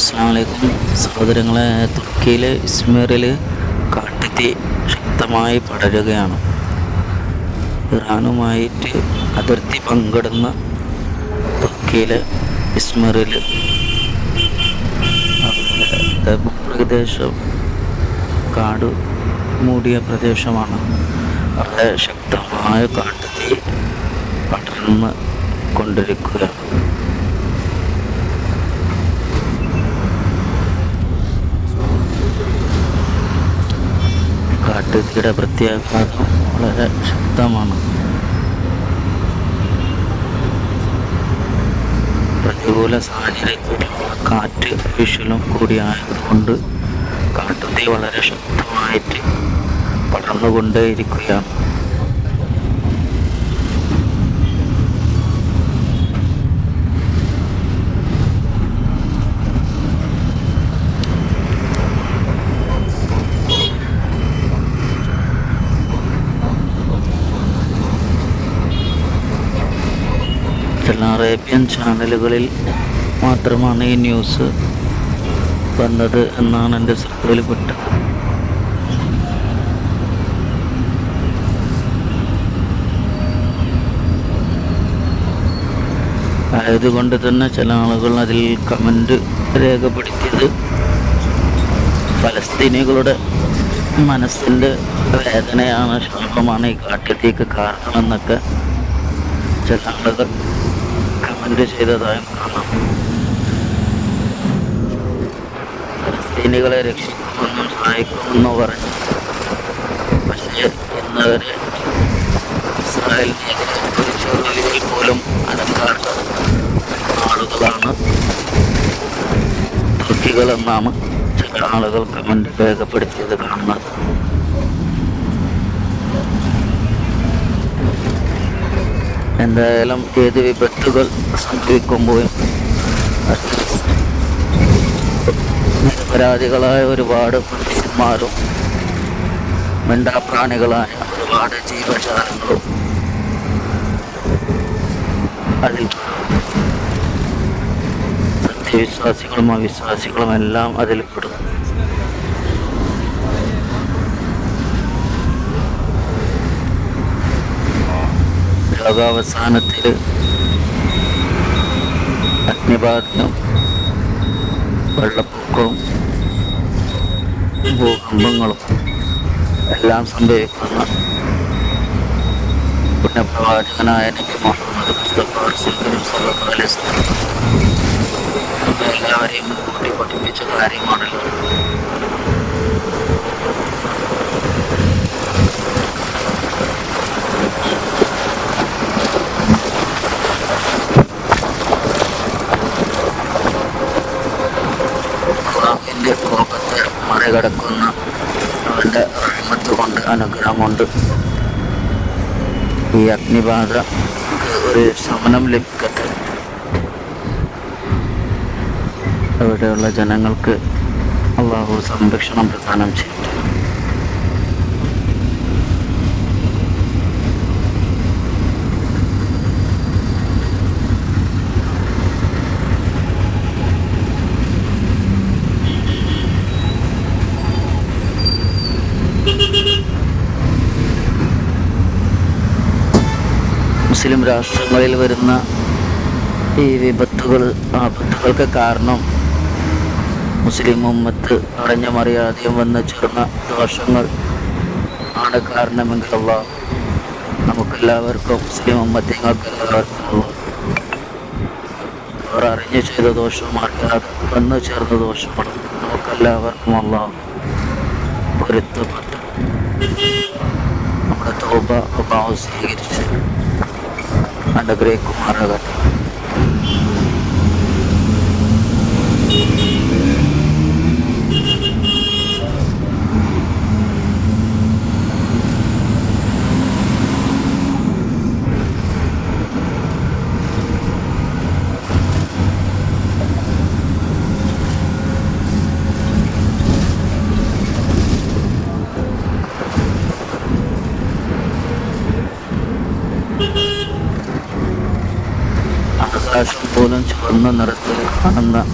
അസ്സാം വലൈക്കും സഹോദരങ്ങളെ തുർക്കിയിലെ ഇസ്മീറിൽ കാട്ടുതീ ശക്തമായി പടരുകയാണ്. ഇറാനുമായിട്ട് അതിർത്തി പങ്കിടുന്ന തുർക്കിയിലെ ഇസ്മീറിൽ പ്രദേശം കാട് മൂടിയ പ്രദേശമാണ്. അവിടെ ശക്തമായ കാട്ടുതീ പടർന്ന് കൊണ്ടിരിക്കുകയാണ്. കാട്ടുതീയുടെ പ്രത്യാഘാതം വളരെ ശക്തമാണ്. പ്രതികൂല സാഹചര്യത്തിൽ കാറ്റ് വീശലും കൂടിയായതുകൊണ്ട് കാട്ടുതീ വളരെ ശക്തമായിട്ട് പടർന്നുകൊണ്ടേയിരിക്കുകയാണ് ചില അറേബ്യൻ ചാനലുകളിൽ മാത്രമാണ് ഈ ന്യൂസ് വന്നത് എന്നാണ് എന്റെ ശ്രദ്ധയിൽപ്പെട്ടത്. ആയതുകൊണ്ട് തന്നെ ചില ആളുകൾ അതിൽ കമന്റ് രേഖപ്പെടുത്തിയത് ഫലസ്തീനികളുടെ മനസ്സിന്റെ വേദനയാണ് ക്ഷോഭമാണ് ഈ കാട്ടിലേക്ക് കാരണമെന്നൊക്കെ ചില ആളുകൾ കമന്റ് ചെയ്തതായും കാണാം. ഫലസ്തീനികളെ രക്ഷിക്കുമെന്നും സഹായിക്കുമെന്ന് പറഞ്ഞു. പക്ഷേ ഇന്നവരെ ഇസ്രായേലിനെ പോലും അനക്കാത്ത ആളുകളാണ്. തുർക്കികളെന്നാണ് ചില ആളുകൾ കമന്റ് രേഖപ്പെടുത്തിയത് കാണുന്നത്. എന്തായാലും ഏത് വിപത്തുകൾ സംഭവിക്കുമ്പോഴും നിരപരാധികളായ ഒരുപാട് മനുഷ്യന്മാരും മിണ്ടാപ്രാണികളായ ഒരുപാട് ജീവജാലങ്ങളും അതിൽ സത്യവിശ്വാസികളും അവിശ്വാസികളും എല്ലാം അതിൽ ലോകാവസാനത്തിൽ അഗ്നിബാധയും വെള്ളപ്പൊക്കവും ഭൂകമ്പങ്ങളും എല്ലാം സംഭവിക്കുന്ന പുണ്യപ്രവാചകനായ നബി എല്ലാവരെയും മുൻകൂട്ടി പഠിപ്പിച്ച കാര്യമാണല്ലോ. അള്ളാഹുവിന്റെ കോപത്തെ മറികടക്കുന്ന അവന്റെ റഹ്മത്ത് കൊണ്ട് അനുഗ്രഹം കൊണ്ട്. ഈ അഗ്നിബാധ ഒരു ശമനം ലഭിക്കട്ടെ. അവിടെയുള്ള ജനങ്ങൾക്ക് അള്ളാഹു സംരക്ഷണം പ്രദാനം ചെയ്യട്ടെ. മുസ്ലിം രാഷ്ട്രങ്ങളിൽ വരുന്ന ഈ വിപത്തുകൾ ആപത്തുകൾക്ക് കാരണം മുസ്ലിം ഉമ്മത്ത് അറിഞ്ഞും അറിയാതെയും വന്ന് ചേർന്ന ദോഷങ്ങൾ ആണ് കാരണമെങ്കിൽ അള്ളാഹ് നമുക്കെല്ലാവർക്കും മുസ്ലിം ഉമ്മത്തിങ്ങൾക്ക് എല്ലാവർക്കും അള്ളാഹ് അവർ അറിഞ്ഞു ചെയ്ത ദോഷവും അറിയാതെ വന്നു ചേർന്ന ദോഷങ്ങളും നമുക്കെല്ലാവർക്കും അള്ളാഹ് പൊരുത്തപ്പെട്ട്. നമ്മുടെ തോപ അഭാവം സ്വീകരിച്ച്. and a grey coconut. aşkı olan çıkandan arasında kanımda.